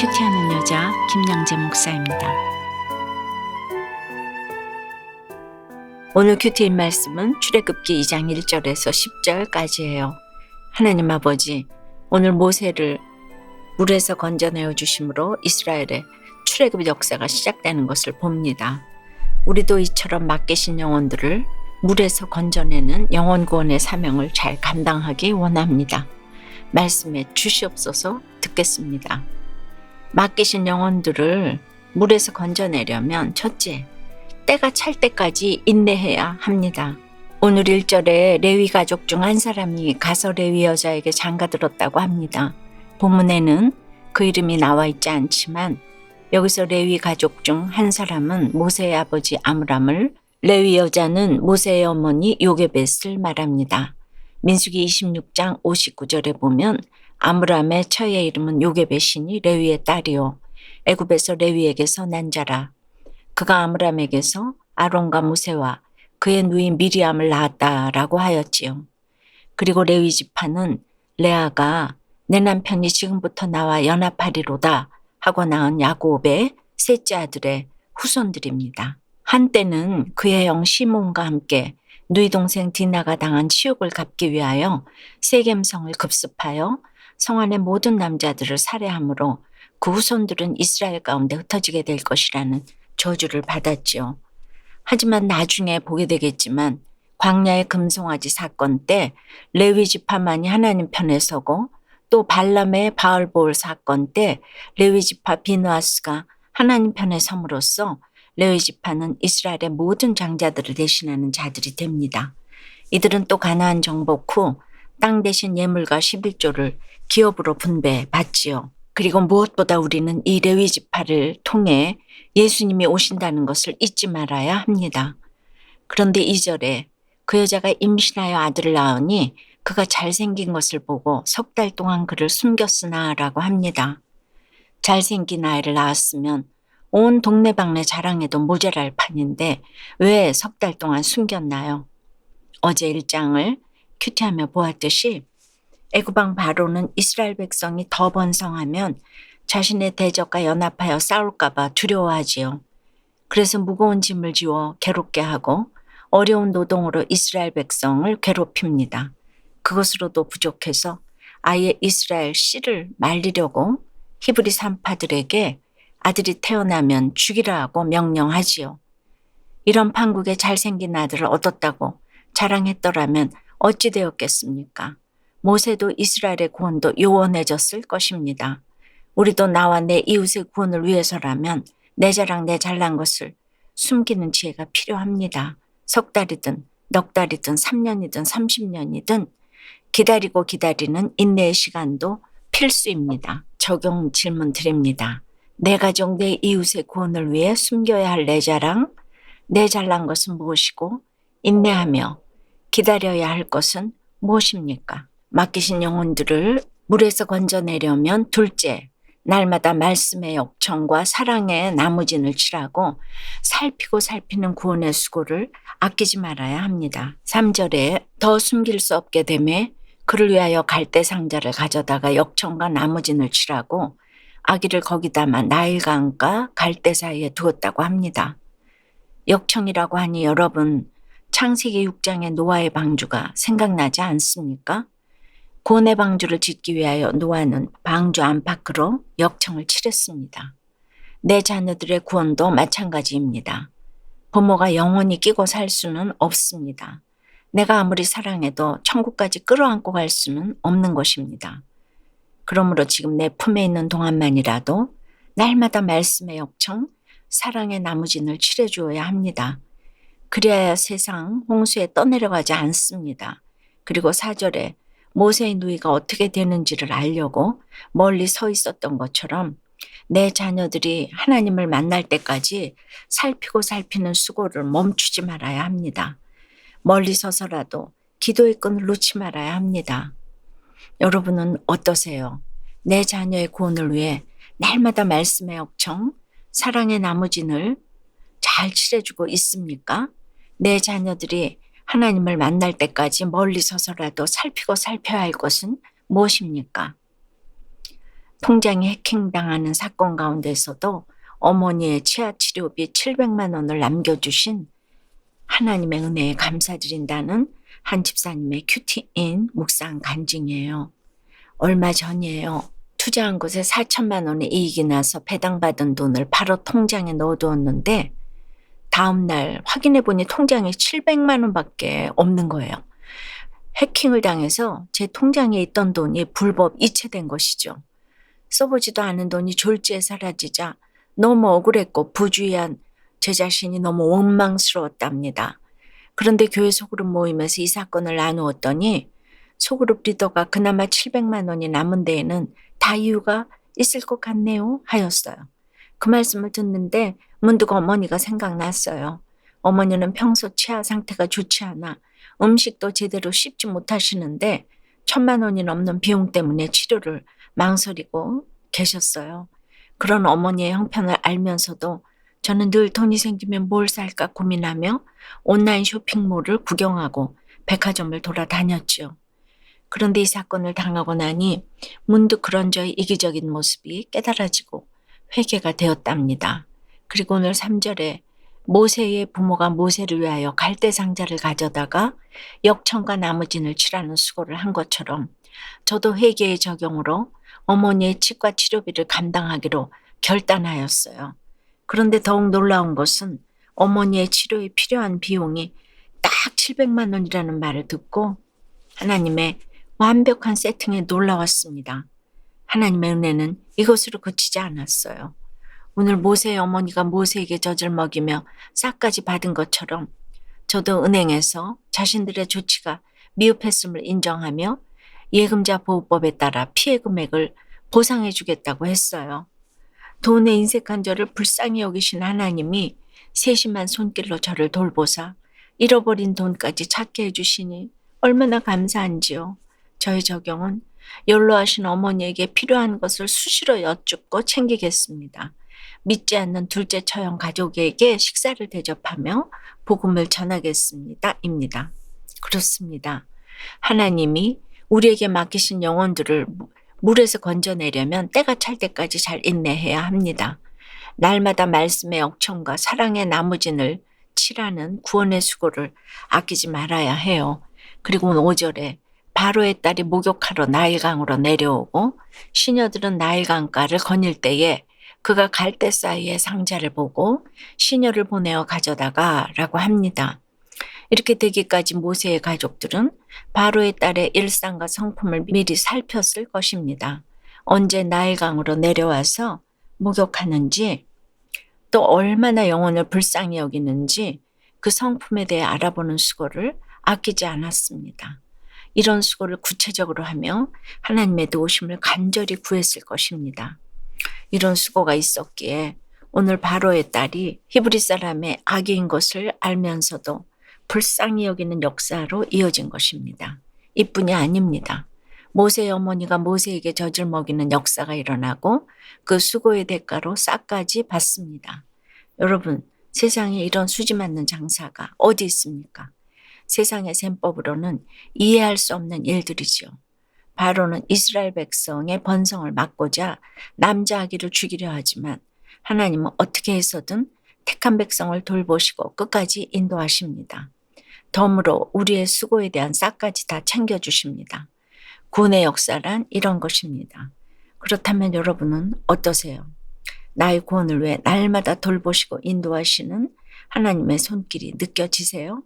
큐티하는 여자 김양재 목사입니다. 오늘 큐티인 말씀은 출애굽기 2장 1절에서 10절까지예요. 하나님 아버지, 오늘 모세를 물에서 건져내어 주심으로 이스라엘의 출애굽 역사가 시작되는 것을 봅니다. 우리도 이처럼 맡기신 영혼들을 물에서 건져내는 영혼 구원의 사명을 잘 감당하기 원합니다. 말씀에 주시옵소서 듣겠습니다. 맡기신 영혼들을 물에서 건져내려면 첫째, 때가 찰 때까지 인내해야 합니다. 오늘 1절에 레위 가족 중 한 사람이 가서 레위 여자에게 장가들었다고 합니다. 본문에는 그 이름이 나와 있지 않지만 여기서 레위 가족 중 한 사람은 모세의 아버지 아므람을 레위 여자는 모세의 어머니 요게벳을 말합니다. 민수기 26장 59절에 보면 아므람의 처의 이름은 요게벳이니 레위의 딸이요 애굽에서 레위에게서 난 자라 그가 아므람에게서 아론과 모세와 그의 누이 미리암을 낳았다라고 하였지요. 그리고 레위 지파는 레아가 내 남편이 지금부터 나와 연합하리로다 하고 낳은 야곱의 셋째 아들의 후손들입니다. 한때는 그의 형 시몬과 함께 누이 동생 디나가 당한 치욕을 갚기 위하여 세겜성을 급습하여 성 안의 모든 남자들을 살해하므로 그 후손들은 이스라엘 가운데 흩어지게 될 것이라는 저주를 받았지요. 하지만 나중에 보게 되겠지만 광야의 금송아지 사건 때 레위 지파만이 하나님 편에 서고 또 발람의 바알볼 사건 때 레위 지파 비누아스가 하나님 편에 섬으로써 레위 지파는 이스라엘의 모든 장자들을 대신하는 자들이 됩니다. 이들은 또 가나안 정복 후 땅 대신 예물과 11조를 기업으로 분배받지요. 그리고 무엇보다 우리는 이 레위 지파를 통해 예수님이 오신다는 것을 잊지 말아야 합니다. 그런데 이절에 그 여자가 임신하여 아들을 낳으니 그가 잘생긴 것을 보고 석 달 동안 그를 숨겼으나 라고 합니다. 잘생긴 아이를 낳았으면 온 동네방네 자랑해도 모자랄 판인데 왜 석 달 동안 숨겼나요? 어제 일장을 큐티하며 보았듯이 애구방 바로는 이스라엘 백성이 더 번성하면 자신의 대적과 연합하여 싸울까봐 두려워하지요. 그래서 무거운 짐을 지워 괴롭게 하고 어려운 노동으로 이스라엘 백성을 괴롭힙니다. 그것으로도 부족해서 아예 이스라엘 씨를 말리려고 히브리 산파들에게 아들이 태어나면 죽이라 하고 명령하지요. 이런 판국에 잘생긴 아들을 얻었다고 자랑했더라면 어찌 되었겠습니까? 모세도 이스라엘의 구원도 요원해졌을 것입니다. 우리도 나와 내 이웃의 구원을 위해서라면 내 자랑 내 잘난 것을 숨기는 지혜가 필요합니다. 석 달이든 넉 달이든 3년이든 30년이든 기다리고 기다리는 인내의 시간도 필수입니다. 적용 질문 드립니다. 내 가족, 내 이웃의 구원을 위해 숨겨야 할 내 자랑, 내 잘난 것은 무엇이고 인내하며 기다려야 할 것은 무엇입니까? 맡기신 영혼들을 물에서 건져내려면 둘째, 날마다 말씀의 역청과 사랑의 나무진을 치라고 살피고 살피는 구원의 수고를 아끼지 말아야 합니다. 3절에 더 숨길 수 없게 되매 그를 위하여 갈대 상자를 가져다가 역청과 나무진을 치라고 아기를 거기다만 나일강과 갈대 사이에 두었다고 합니다. 역청이라고 하니 여러분 창세기 6장의 노아의 방주가 생각나지 않습니까? 고의 방주를 짓기 위하여 노아는 방주 안팎으로 역청을 칠했습니다. 내 자녀들의 구원도 마찬가지입니다. 부모가 영원히 끼고 살 수는 없습니다. 내가 아무리 사랑해도 천국까지 끌어안고 갈 수는 없는 것입니다. 그러므로 지금 내 품에 있는 동안만이라도 날마다 말씀의 역청, 사랑의 나무진을 칠해주어야 합니다. 그래야 세상 홍수에 떠내려가지 않습니다. 그리고 사절에 모세의 누이가 어떻게 되는지를 알려고 멀리 서 있었던 것처럼 내 자녀들이 하나님을 만날 때까지 살피고 살피는 수고를 멈추지 말아야 합니다. 멀리 서서라도 기도의 끈을 놓지 말아야 합니다. 여러분은 어떠세요? 내 자녀의 구원을 위해 날마다 말씀의 역청, 사랑의 나무진을 잘 칠해주고 있습니까? 내 자녀들이 하나님을 만날 때까지 멀리 서서라도 살피고 살펴야 할 것은 무엇입니까? 통장이 해킹당하는 사건 가운데서도 어머니의 치아 치료비 700만 원을 남겨주신 하나님의 은혜에 감사드린다는 한 집사님의 큐티인 묵상 간증이에요. 얼마 전이에요. 투자한 곳에 4천만 원의 이익이 나서 배당받은 돈을 바로 통장에 넣어두었는데 다음 날 확인해 보니 통장에 700만 원밖에 없는 거예요. 해킹을 당해서 제 통장에 있던 돈이 불법 이체된 것이죠. 써보지도 않은 돈이 졸지에 사라지자 너무 억울했고 부주의한 제 자신이 너무 원망스러웠답니다. 그런데 교회 소그룹 모임에서 이 사건을 나누었더니 소그룹 리더가 그나마 700만 원이 남은 데에는 다 이유가 있을 것 같네요 하였어요. 그 말씀을 듣는데 문득 어머니가 생각났어요. 어머니는 평소 치아 상태가 좋지 않아 음식도 제대로 씹지 못하시는데 천만 원이 넘는 비용 때문에 치료를 망설이고 계셨어요. 그런 어머니의 형편을 알면서도 저는 늘 돈이 생기면 뭘 살까 고민하며 온라인 쇼핑몰을 구경하고 백화점을 돌아다녔죠. 그런데 이 사건을 당하고 나니 문득 그런 저의 이기적인 모습이 깨달아지고 회개가 되었답니다. 그리고 오늘 3절에 모세의 부모가 모세를 위하여 갈대 상자를 가져다가 역청과 나무진을 칠하는 수고를 한 것처럼 저도 회개의 적용으로 어머니의 치과 치료비를 감당하기로 결단하였어요. 그런데 더욱 놀라운 것은 어머니의 치료에 필요한 비용이 딱 700만 원이라는 말을 듣고 하나님의 완벽한 세팅에 놀라웠습니다. 하나님의 은혜는 이것으로 그치지 않았어요. 오늘 모세의 어머니가 모세에게 젖을 먹이며 싹까지 받은 것처럼 저도 은행에서 자신들의 조치가 미흡했음을 인정하며 예금자 보호법에 따라 피해 금액을 보상해 주겠다고 했어요. 돈에 인색한 저를 불쌍히 여기신 하나님이 세심한 손길로 저를 돌보사 잃어버린 돈까지 찾게 해주시니 얼마나 감사한지요. 저의 적용은 연로하신 어머니에게 필요한 것을 수시로 여쭙고 챙기겠습니다. 믿지 않는 둘째 처형 가족에게 식사를 대접하며 복음을 전하겠습니다. 입니다. 그렇습니다. 하나님이 우리에게 맡기신 영혼들을 물에서 건져내려면 때가 찰 때까지 잘 인내해야 합니다. 날마다 말씀의 억청과 사랑의 나무진을 칠하는 구원의 수고를 아끼지 말아야 해요. 그리고 5절에 바로의 딸이 목욕하러 나일강으로 내려오고 시녀들은 나일강가를 거닐 때에 그가 갈대 사이에 상자를 보고 시녀를 보내어 가져다가 라고 합니다. 이렇게 되기까지 모세의 가족들은 바로의 딸의 일상과 성품을 미리 살폈을 것입니다. 언제 나일강으로 내려와서 목욕하는지 또 얼마나 영혼을 불쌍히 여기는지 그 성품에 대해 알아보는 수고를 아끼지 않았습니다. 이런 수고를 구체적으로 하며 하나님의 도우심을 간절히 구했을 것입니다. 이런 수고가 있었기에 오늘 바로의 딸이 히브리 사람의 아기인 것을 알면서도 불쌍히 여기는 역사로 이어진 것입니다. 이뿐이 아닙니다. 모세의 어머니가 모세에게 젖을 먹이는 역사가 일어나고 그 수고의 대가로 싹까지 받습니다. 여러분, 세상에 이런 수지 맞는 장사가 어디 있습니까? 세상의 셈법으로는 이해할 수 없는 일들이지요. 바로는 이스라엘 백성의 번성을 막고자 남자 아기를 죽이려 하지만 하나님은 어떻게 해서든 택한 백성을 돌보시고 끝까지 인도하십니다. 덤으로 우리의 수고에 대한 싹까지 다 챙겨주십니다. 구원의 역사란 이런 것입니다. 그렇다면 여러분은 어떠세요? 나의 구원을 위해 날마다 돌보시고 인도하시는 하나님의 손길이 느껴지세요?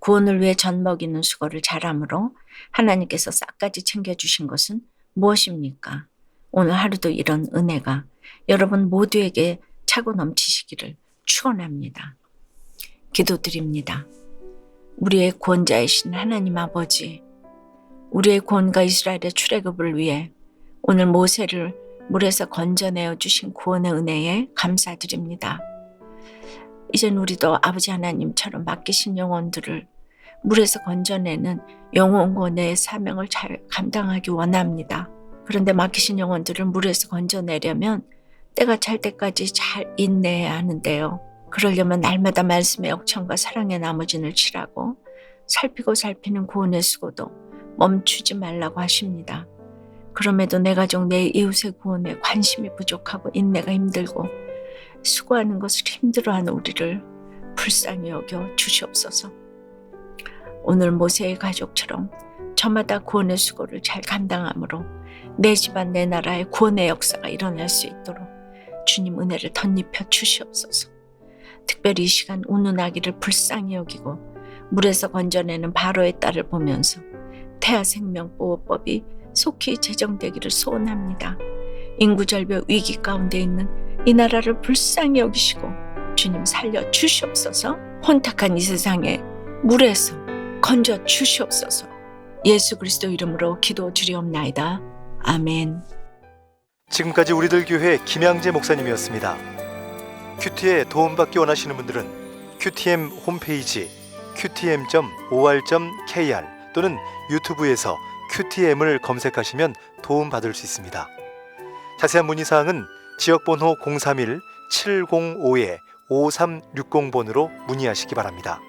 구원을 위해 젖먹이는 수고를 잘함으로 하나님께서 싹까지 챙겨주신 것은 무엇입니까? 오늘 하루도 이런 은혜가 여러분 모두에게 차고 넘치시기를 축원합니다. 기도드립니다. 우리의 구원자이신 하나님 아버지, 우리의 구원과 이스라엘의 출애굽을 위해 오늘 모세를 물에서 건져내어 주신 구원의 은혜에 감사드립니다. 이젠 우리도 아버지 하나님처럼 맡기신 영혼들을 물에서 건져내는 영혼권의 사명을 잘 감당하기 원합니다. 그런데 맡기신 영혼들을 물에서 건져내려면 때가 찰 때까지 잘 인내해야 하는데요. 그러려면 날마다 말씀의 역청과 사랑의 나머지를 칠하고 살피고 살피는 구원의 수고도 멈추지 말라고 하십니다. 그럼에도 내 가족 내 이웃의 구원에 관심이 부족하고 인내가 힘들고 수고하는 것을 힘들어하는 우리를 불쌍히 여겨 주시옵소서. 오늘 모세의 가족처럼 저마다 구원의 수고를 잘 감당함으로 내 집안 내 나라의 구원의 역사가 일어날 수 있도록 주님 은혜를 덧입혀 주시옵소서. 특별히 이 시간 우는 아기를 불쌍히 여기고 물에서 건져내는 바로의 딸을 보면서 태아 생명보호법이 속히 제정되기를 소원합니다. 인구절벽 위기 가운데 있는 이 나라를 불쌍히 여기시고 주님 살려 주시옵소서. 혼탁한 이 세상에 물에서 건져 주시옵소서. 예수 그리스도 이름으로 기도 드리옵나이다. 아멘. 지금까지 우리들 교회 김양재 목사님이었습니다. 큐티에 도움받기 원하시는 분들은 QTM 홈페이지 qtm.or.kr 또는 유튜브에서 QTM을 검색하시면 도움받을 수 있습니다. 자세한 문의 사항은 지역번호 031 705에 5360번으로 문의하시기 바랍니다.